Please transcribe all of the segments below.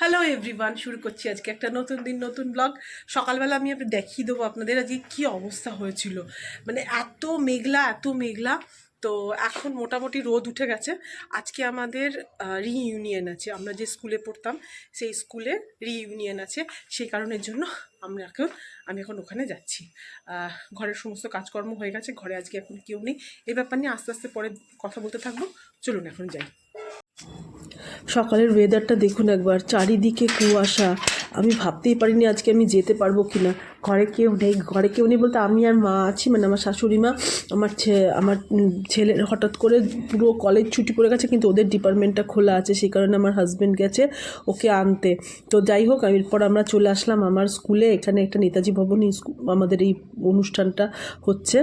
Hello everyone শুরু করছি আজকে একটা নতুন দিন, নতুন ব্লগ সকালবেলা আমি আপনি দেখিয়ে দেবো আপনাদের আজকে কী অবস্থা হয়েছিল। মানে এত মেঘলা এত মেঘলা। তো এখন মোটামুটি রোদ উঠে গেছে। আজকে আমাদের রিইউনিয়ন আছে। আমরা যে স্কুলে পড়তাম, সেই স্কুলে রিইউনিয়ন আছে। সেই কারণের জন্য আমরা এখন, আমি এখন ওখানে যাচ্ছি। ঘরের সমস্ত কাজকর্ম হয়ে গেছে। ঘরে আজকে এখন কেউ নেই। এই ব্যাপার নিয়ে আস্তে আস্তে পরে কথা বলতে থাকব। চলুন এখন যাই। সকালের ওয়েদারটা দেখুন একবার, চারিদিকে কুয়াশা। আমি ভাবতেই পারিনি আজকে আমি যেতে পারব কি না ঘরে কেউ নেই, ঘরে কেউ নেই বলতে আমি আর মা আছি মানে আমার শাশুড়ি মা, আমার আমার ছেলের হঠাৎ করে পুরো কলেজ ছুটি পড়ে গেছে, কিন্তু ওদের ডিপার্টমেন্টটা খোলা আছে, সেই কারণে আমার হাজব্যান্ড গেছে ওকে আনতে। তো যাই হোক, এরপর আমরা চলে আসলাম আমার স্কুলে এখানে একটা নেতাজি ভবনে আমাদের এই অনুষ্ঠানটা হচ্ছে।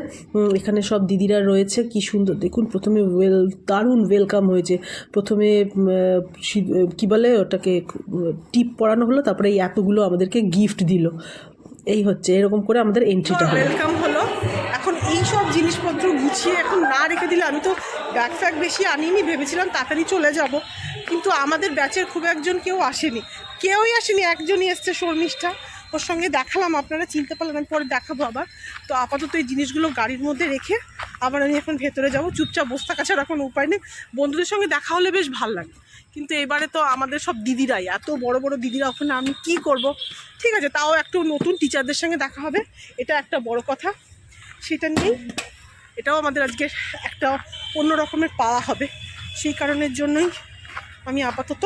এখানে সব দিদিরা রয়েছে, কি সুন্দর, দেখুন, প্রথমে ওয়েল, দারুণ ওয়েলকাম হয়েছে। প্রথমে কি বলে ওটাকে টিপ পরানো হলো, তারপরে এই এতগুলো আমাদেরকে গিফট দিল। এই হচ্ছে এরকম করে আমাদের এন্ট্রিটা হলো। ওয়েলকাম হলো। এখন এই সব জিনিসপত্র গুছিয়ে এখন না রেখে দিলে আমি তো ব্যাগ ফ্যাগ বেশি আনিনি ভেবেছিলাম তাড়াতাড়ি চলে যাব। কিন্তু আমাদের ব্যাচের খুব একজন কেউ আসেনি। কেউই আসেনি একজনই এসছে শর্মিষ্ঠা। ওর সঙ্গে দেখালাম আপনারা চিনতে পারলেন আমি পরে দেখাবো আবার। তো আপাতত এই জিনিসগুলো গাড়ির মধ্যে রেখে আবার আমি এখন ভেতরে যাব। চুপচাপ বসে থাকা ছাড়া কোনো উপায় নেই। বন্ধুদের সঙ্গে দেখা হলে বেশ ভালো লাগে কিন্তু এবারে তো আমাদের সব দিদিরাই, এত বড় বড় দিদিরা ওখানে, আমি কি করব? ঠিক আছে, তাও একটু নতুন টিচারদের সঙ্গে দেখা হবে, এটা একটা বড় কথা, সেটা নিয়েই এটাও আমাদের আজকে একটা অন্য রকমের পাওয়া হবে, সেই কারণের জন্যই আমি আপাতত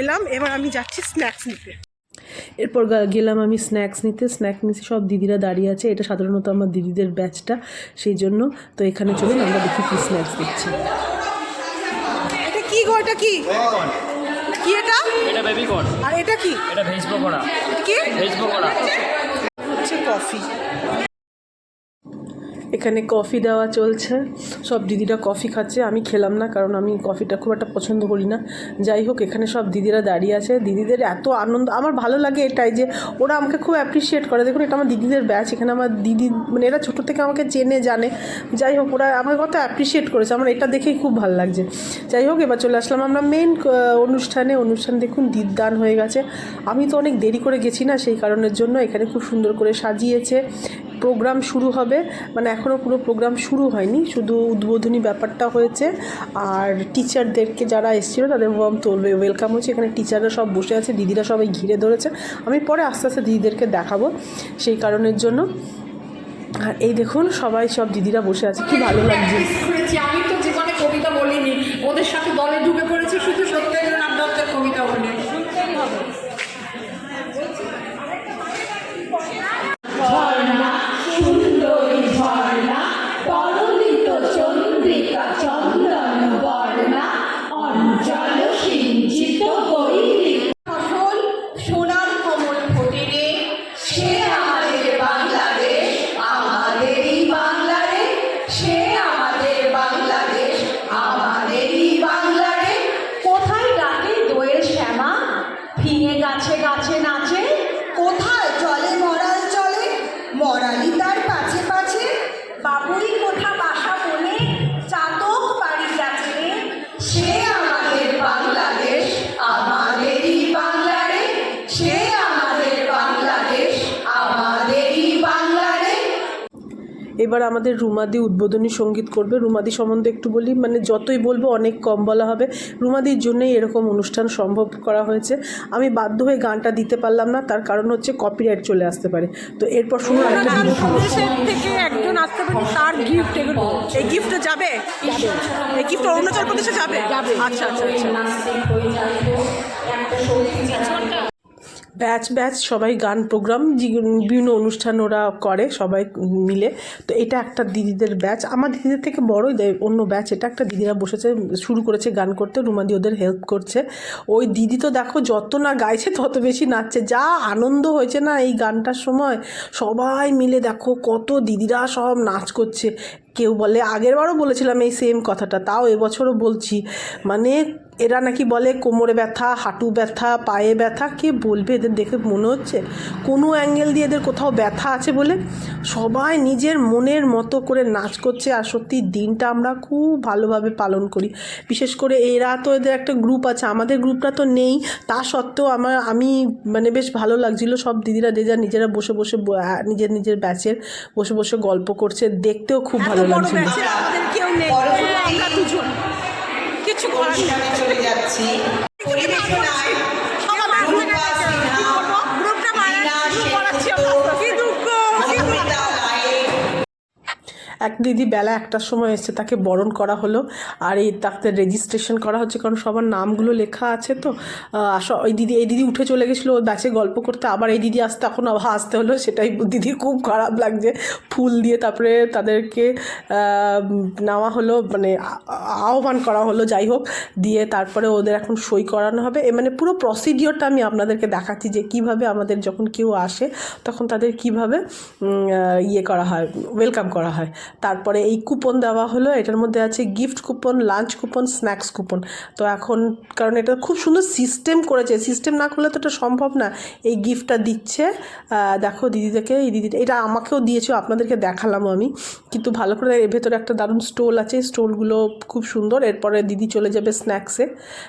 এলাম, এবার আমি যাচ্ছি স্ন্যাক্স নিতে। এরপর গেলাম আমি স্ন্যাক্স নিতে স্ন্যাক্স নিতে সব দিদিরা দাঁড়িয়ে আছে, এটা সাধারণত আমার দিদিদের ব্যাচটা সেই জন্য তো এখানে চলুন, আমরা দেখি কি স্ন্যাক্স দিচ্ছি। এটা কি? কি এটা? এটা বেবি কর্ন আর এটা কি? এটা ভেজ পকোড়া। কি? ভেজ পকোড়া। হচ্ছে কফি। এখানে কফি দেওয়া চলছে। সব দিদিরা কফি খাচ্ছে। আমি খেলাম না, কারণ আমি কফিটা খুব একটা পছন্দ করি না। যাই হোক, এখানে সব দিদিরা দাঁড়িয়ে আছে। দিদিদের এত আনন্দ, আমার ভালো লাগে এটাই যে ওরা আমাকে খুব অ্যাপ্রিসিয়েট করে। দেখুন, এটা আমার দিদিদের ব্যাচ এখানে আমার দিদি মানে এরা ছোটো থেকে আমাকে চেনে, জানে। যাই হোক, ওরা আমাকে কত অ্যাপ্রিসিয়েট করেছে। আমার এটা দেখেই খুব ভালো লাগছে। যাই হোক, এবার চলে আসলাম আমরা মেন অনুষ্ঠানে। অনুষ্ঠান দেখুন দীপদান হয়ে গেছে। আমি তো অনেক দেরি করে গেছি না, সেই কারণের জন্য এখানে খুব সুন্দর করে সাজিয়েছে। প্রোগ্রাম শুরু হবে। মানে এখনও পুরো প্রোগ্রাম শুরু হয়নি, শুধু উদ্বোধনী ব্যাপারটা হয়েছে। আর টিচারদেরকে যারা এসেছিল, তাদের ওয়ার্ম তো ওয়েলকাম হচ্ছে। এখানে টিচাররা সব বসে আছে, দিদিরা সবাই ঘিরে ধরেছে। আমি পরে আস্তে আস্তে দিদিদেরকে দেখাবো সেই কারণের জন্য। আর এই দেখুন, সবাই সব দিদিরা বসে আছে। কি ভালো লাগছে। আমি তো জীবনে কবিতা বলিনি। ওদের সাথে দলে ঢুকে চন্দন বর্ণা অঞ্চল সিঞ্চিত এবার আমাদের রুমাদি উদ্বোধনী সংগীত করবে। রুমাদি সম্বন্ধে একটু বলি মানে যতই বলব অনেক কম বলা হবে। রুমাদির জন্যই এরকম অনুষ্ঠান সম্ভব করা হয়েছে। আমি বাধ্য হয়ে গানটা দিতে পারলাম না তার কারণ হচ্ছে কপিরাইট চলে আসতে পারে। তো এরপর শুনুন একটা থেকে একজন আসতে পারে তার গিফট এগুলো। এই গিফটটা যাবে? এই গিফট অরুণাচল প্রদেশে যাবে? আচ্ছা। আচ্ছা আচ্ছা। ব্যাচ ব্যাচ, সবাই গান প্রোগ্রাম বিভিন্ন অনুষ্ঠান ওরা করে সবাই মিলে। তো এটা একটা দিদিদের ব্যাচ। আমার দিদিদের থেকে বড়ই অন্য ব্যাচ। এটা একটা দিদিরা বসেছে, শুরু করেছে গান করতে, রুমাদি ওদের হেল্প করছে। ওই দিদি তো দেখো যত না গাইছে, তত বেশি নাচছে। যা আনন্দ হয়েছে না এই গানটার সময়, সবাই মিলে দেখো কত দিদিরা সব নাচ করছে। কেউ বলে আগের বারও বলেছিলাম এই সেম কথাটা, তাও এবছরও বলছি। মানে এরা নাকি বলে কোমরে ব্যথা হাঁটু ব্যথা পায়ে ব্যথা কে বলবে এদের দেখে মনে হচ্ছে? কোনো অ্যাঙ্গেল দিয়ে এদের কোথাও ব্যথা আছে বলে? সবাই নিজের মনের মতো করে নাচ করছে আর সত্যি দিনটা আমরা খুব ভালোভাবে পালন করি। বিশেষ করে এরা তো এদের একটা গ্রুপ আছে আমাদের গ্রুপটা তো নেই। তা সত্ত্বেও আমার আমি মানে বেশ ভালো লাগছিল। সব দিদিরা যে যার নিজেরা বসে বসে নিজের নিজের ব্যাচের বসে বসে গল্প করছে। দেখতেও খুব ভালো লাগছিল। আমাদের কেউ নেই। আমরা দুজন। কিছু করার চলে যাচ্ছি। পরিবেশনায় এক দিদি বেলা একটার সময় এসছে তাকে বরণ করা হলো। আর এই তাকে রেজিস্ট্রেশন করা হচ্ছে, কারণ সবার নামগুলো লেখা আছে তো। ওই দিদি, এই দিদি উঠে চলে গেছিল, ওর ব্যাচে গল্প করতে। আবার এই দিদি আসতে, এখন আবার আসতে হলো, সেটাই দিদির খুব খারাপ লাগছে। ফুল দিয়ে তারপরে তাদেরকে নেওয়া হলো মানে আহ্বান করা হলো, যাই হোক। দিয়ে তারপরে ওদের এখন সই করানো হবে। এ মানে পুরো প্রসিডিওরটা আমি আপনাদেরকে দেখাচ্ছি, যে কীভাবে আমাদের যখন কেউ আসে, তখন তাদের কীভাবে ইয়ে করা হয় ওয়েলকাম করা হয়। তারপরে এই কুপন দেওয়া হলো, এটার মধ্যে আছে gift coupon lunch coupon snacks coupon তো এখন, কারণ এটা খুব সুন্দর সিস্টেম করেছে সিস্টেম না করলে তো এটা সম্ভব না। এই গিফটটা দিচ্ছে দেখো দিদিদেরকে, এই দিদিটা, এটা আমাকেও দিয়েছ, আপনাদেরকে দেখালামও আমি। কিন্তু ভালো করে এর ভেতরে একটা দারুণ স্টোল আছে স্টোলগুলো খুব সুন্দর, এরপরে দিদি চলে যাবে স্ন্যাক্সে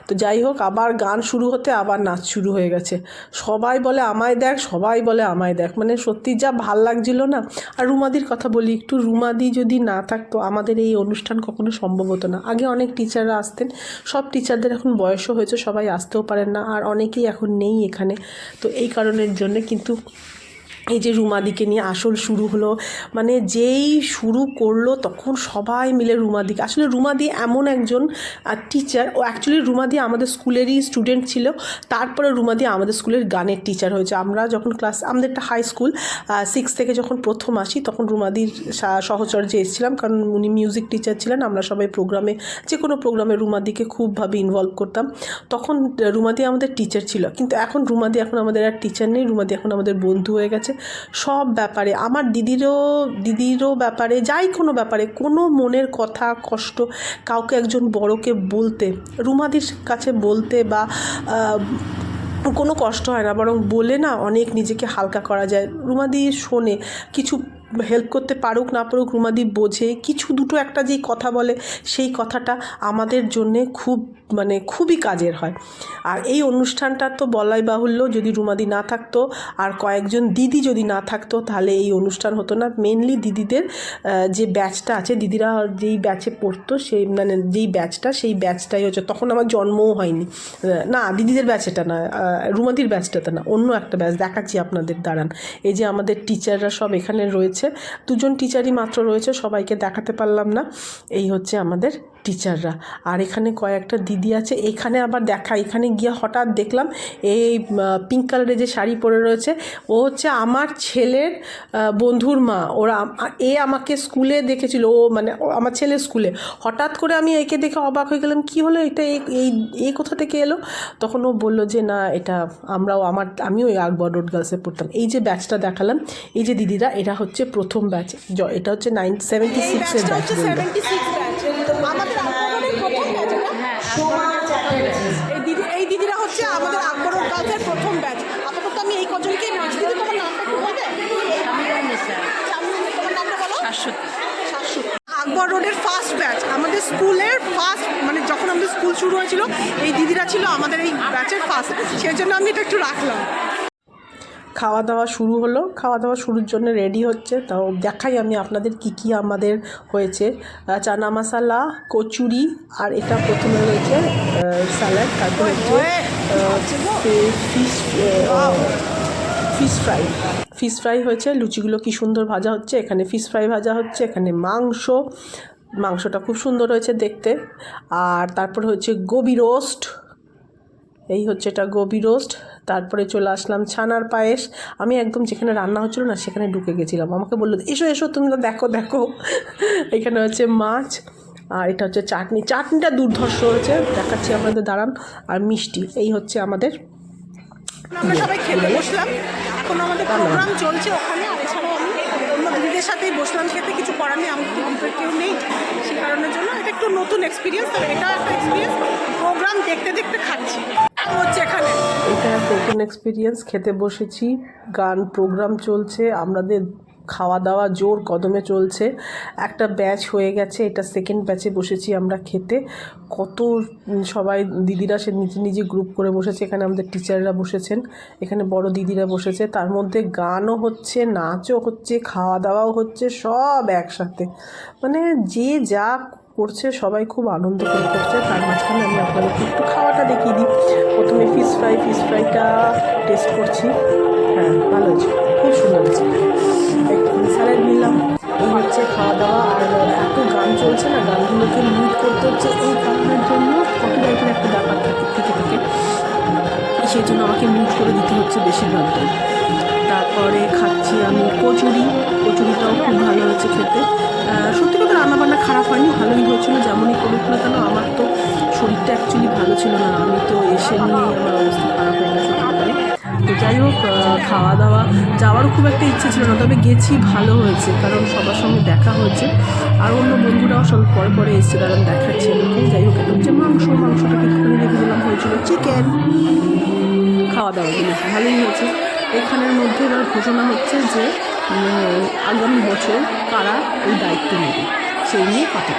তো যাই হোক, আবার গান শুরু হতে আবার নাচ শুরু হয়ে গেছে। সবাই বলে আমায় দেখ, সবাই বলে আমায় দেখ। মানে সত্যি যা ভালো লাগছিল না। আর রুমাদির কথা বলি, একটু রুমাদি যদি না থাকতো, আমাদের এই অনুষ্ঠান কখনো সম্ভব হতো না। আগে অনেক টিচাররা আসতেন, সব টিচারদের এখন বয়সও হয়েছে, সবাই আসতেও পারেন না, আর অনেকেই এখন নেই এখানে। তো এই কারণের জন্য কিন্তু এই যে রুমাদিকে নিয়ে আসল শুরু হলো মানে যেই শুরু করল তখন সবাই মিলে রুমাদিকে, আসলে রুমাদি এমন একজন টিচার ও অ্যাকচুয়ালি রুমাদি আমাদের স্কুলেরই স্টুডেন্ট ছিল, তারপরে রুমাদি আমাদের স্কুলের গানের টিচার হয়েছে। আমরা যখন ক্লাস আমাদের একটা হাই স্কুল সিক্স থেকে যখন প্রথম আসি তখন রুমাদির সহচর্যে এসেছিলাম, কারণ উনি মিউজিক টিচার ছিলেন, আমরা সবাই প্রোগ্রামে যে কোনো প্রোগ্রামে রুমাদিকে খুবভাবে ইনভলভ করতাম। তখন রুমাদি আমাদের টিচার ছিল, কিন্তু এখন রুমাদি এখন আমাদের আর টিচার নেই, রুমাদি এখন আমাদের বন্ধু হয়ে গেছে। সব ব্যাপারে, আমার দিদিরও দিদিরও ব্যাপারে, যাই কোনো ব্যাপারে, কোনো মনের কথা, কষ্ট কাউকে একজন বড়কে বলতে, রুমাদির কাছে বলতে বা কোনো কষ্ট হয় না, বরং বলে না অনেক নিজেকে হালকা করা যায়। রুমাদি শোনে, কিছু হেল্প করতে পারুক না পারুক রুমাদি বোঝে, কিছু দুটো একটা যেই কথা বলে সেই কথাটা আমাদের জন্যে খুব মানে খুবই কাজের হয়। আর এই অনুষ্ঠানটা তো বলাই বাহুল্য, যদি রুমাদি না থাকতো আর কয়েকজন দিদি যদি না থাকতো তাহলে এই অনুষ্ঠান হতো না। মেনলি দিদিদের যে ব্যাচটা আছে, দিদিরা যেই ব্যাচে পড়তো সেই মানে যেই ব্যাচটা সেই ব্যাচটাই হচ্ছে। তখন আমার জন্মও হয়নি। না, দিদিদের ব্যাচটা না রুমাদির ব্যাচটাতে না, অন্য একটা ব্যাচ দেখাচ্ছি আপনাদের, দাঁড়ান। এই যে আমাদের টিচাররা সব এখানে রয়েছে। দুজন টিচারই মাত্র রয়েছে সবাইকে দেখাতে পারলাম না। এই হচ্ছে আমাদের টিচাররা আর এখানে কয়েকটা দিদি আছে। এখানে আবার দেখা এখানে গিয়ে হঠাৎ দেখলাম এই পিঙ্ক কালারের যে শাড়ি পরে রয়েছে ও হচ্ছে আমার ছেলের বন্ধুর মা। ওরা এ আমাকে স্কুলে দেখেছিল ও মানে ও আমার ছেলের স্কুলে। হঠাৎ করে আমি একে দেখে অবাক হয়ে গেলাম কি হলো এটা? এই এই এই কোথা থেকে এলো? তখন ও বলল যে না এটা আমরাও আমার আমিও ওই আকবর রোড গার্লসে পড়তাম। এই যে ব্যাচটা দেখালাম এই যে দিদিরা এটা হচ্ছে প্রথম ব্যাচ এটা হচ্ছে নাইন সেভেন্টি সিক্সের ব্যাচ আকবর রোডের ফার্স্ট ব্যাচ আমাদের স্কুলের ফার্স্ট মানে যখন আমাদের স্কুল শুরু হয়েছিল এই দিদিরা ছিল আমাদের এই ব্যাচের ফার্স্ট সেই জন্য আমি এটা একটু রাখলাম। খাওয়া দাওয়া শুরু হলো। খাওয়া দাওয়া শুরুর জন্য রেডি হচ্ছে। তাও দেখাই আমি আপনাদের কি কি আমাদের হয়েছে। চানা মশালা কচুরি আর এটা প্রথমে রয়েছে স্যালাড তারপর হচ্ছে fish fish fry fish fry হয়েছে, লুচিগুলো কি সুন্দর ভাজা হচ্ছে, এখানে ফিশ ফ্রাই ভাজা হচ্ছে, এখানে মাংস, মাংসটা খুব সুন্দর হয়েছে দেখতে। আর তারপরে হচ্ছে গোবি রোস্ট এই হচ্ছে এটা গোবি রোস্ট তারপরে চলে আসলাম ছানার পায়েস। আমি একদম যেখানে রান্না হচ্ছিল না, সেখানে ঢুকে গেছিলাম। আমাকে বলল, এসো এসো, তুমি তো দেখো দেখো। এখানে হচ্ছে মাছ, আর এটা হচ্ছে চাটনি। চাটনিটা দুর্ধর্ষ হয়েছে, দেখাচ্ছি আপনাদের, দাঁড়ান। আর মিষ্টি, এই হচ্ছে আমাদের আমরা সবাই খেতে বসলাম। এখন আমাদের প্রোগ্রাম চলছে ওখানে, আর এছাড়াও আমি অন্য দিদিদের সাথেই বসলাম খেতে, কিছু করার নেই আমাদের তো কেউ নেই, সে কারণের জন্য এটা একটু নতুন এক্সপিরিয়েন্স তবে এটাও একটা এক্সপিরিয়েন্স প্রোগ্রাম দেখতে দেখতে খাচ্ছি। হচ্ছে এখানে। এটা নতুন এক্সপিরিয়েন্স খেতে বসেছি, গান প্রোগ্রাম চলছে, আমাদের খাওয়া দাওয়া জোর কদমে চলছে। একটা ব্যাচ হয়ে গেছে, এটা সেকেন্ড ব্যাচে বসেছি আমরা খেতে। কত সবাই দিদিরা সে নিজে নিজে গ্রুপ করে বসেছে। এখানে আমাদের টিচাররা বসেছেন, এখানে বড় দিদিরা বসেছে। তার মধ্যে গানও হচ্ছে, নাচও হচ্ছে খাওয়া দাওয়াও হচ্ছে, সব একসাথে। মানে যে যা করছে, সবাই খুব আনন্দ করে করছে। তার মাঝখানে আমি আপনাদেরকে একটু খাওয়াটা দেখিয়ে দিই। প্রথমে ফিশ ফ্রাই ফিশ ফ্রাইটা টেস্ট করছি। হ্যাঁ ভালো আছে খুব সুন্দর একটু স্যালাড নিলাম এই হচ্ছে খাওয়া দাওয়া আর এত গান চলছে না, গানগুলোকে মিউট করতে হচ্ছে। এই কারণের জন্য কপিরাইটের একটা ব্যাপার থাকে থেকে থাকে। সেই জন্য আমাকে মিউট করে দিতে হচ্ছে বেশিরভাগটাই। তারপরে খাচ্ছি আমি কচুরি। কচুরিটাও খুব ভালো হয়েছে খেতে। সত্যি কথা রান্নাবান্না খারাপ হয়নি, ভালোই হয়েছিল। যেমনই করুক না কেন, আমার তো শরীরটা অ্যাকচুয়ালি ভালো ছিল না। আমি তো এসে নিয়েই আমার অবস্থা খারাপ হয়ে গেছে। তো যাই হোক খাওয়া দাওয়া যাওয়ারও খুব একটা ইচ্ছে ছিল না, তবে গেছি, ভালো হয়েছে, কারণ সবার সঙ্গে দেখা হয়েছে। আর অন্য বন্ধুরাও সব পরে পরে এসছে, তারা দেখাচ্ছে যাই হোক এটা হচ্ছে মাংস মাংসটাকে একটুখানি দেখে দিলাম, হয়েছিল চিকেন খাওয়া দাওয়াগুলো ভালোই হয়েছে। এখানের মধ্যে এবার ঘোষণা হচ্ছে যে আগামী বছর কারা এই দায়িত্ব নেবে, সেই নিয়ে কথা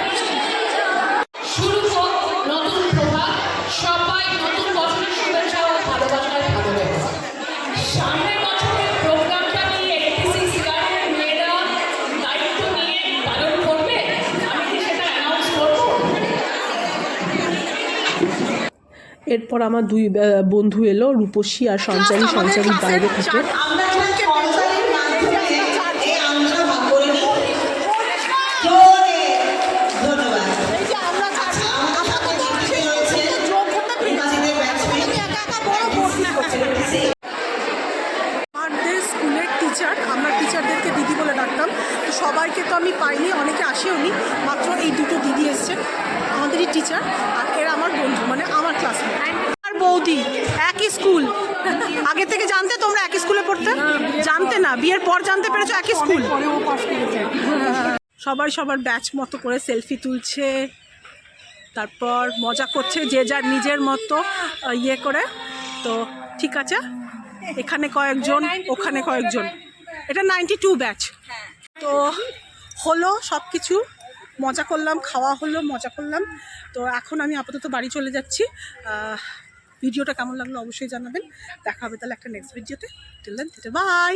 এরপর আমার দুই বন্ধু এলো রূপসী আর সঞ্চারী। সঞ্চারী বাইরে থেকে। টিচার আমরা টিচারদেরকে দিদি বলে ডাকতাম। তো সবাইকে তো আমি পাইনি অনেকে আসেওনি। মাত্র এই দুটো দিদি এসছে আমাদেরই টিচার আর এরা আমার বন্ধু। মানে স্কুল? আগে থেকে জানতে তোমরা একই স্কুলে পড়তে? জানতে না বিয়ের পর জানতে পেরেছ একই স্কুল? সবাই সবার ব্যাচ মতো করে সেলফি তুলছে তারপর মজা করছে যে যার নিজের মতো ইয়ে করে। তো ঠিক আছে এখানে কয়েকজন ওখানে কয়েকজন। এটা নাইনটি টু ব্যাচ তো হলো সব কিছু মজা করলাম খাওয়া হলো মজা করলাম। তো এখন আমি আপাতত বাড়ি চলে যাচ্ছি। ভিডিওটা কেমন লাগল অবশ্যই জানাবেন। দেখা হবে তাহলে একটা নেক্সট ভিডিওতে টিল বাই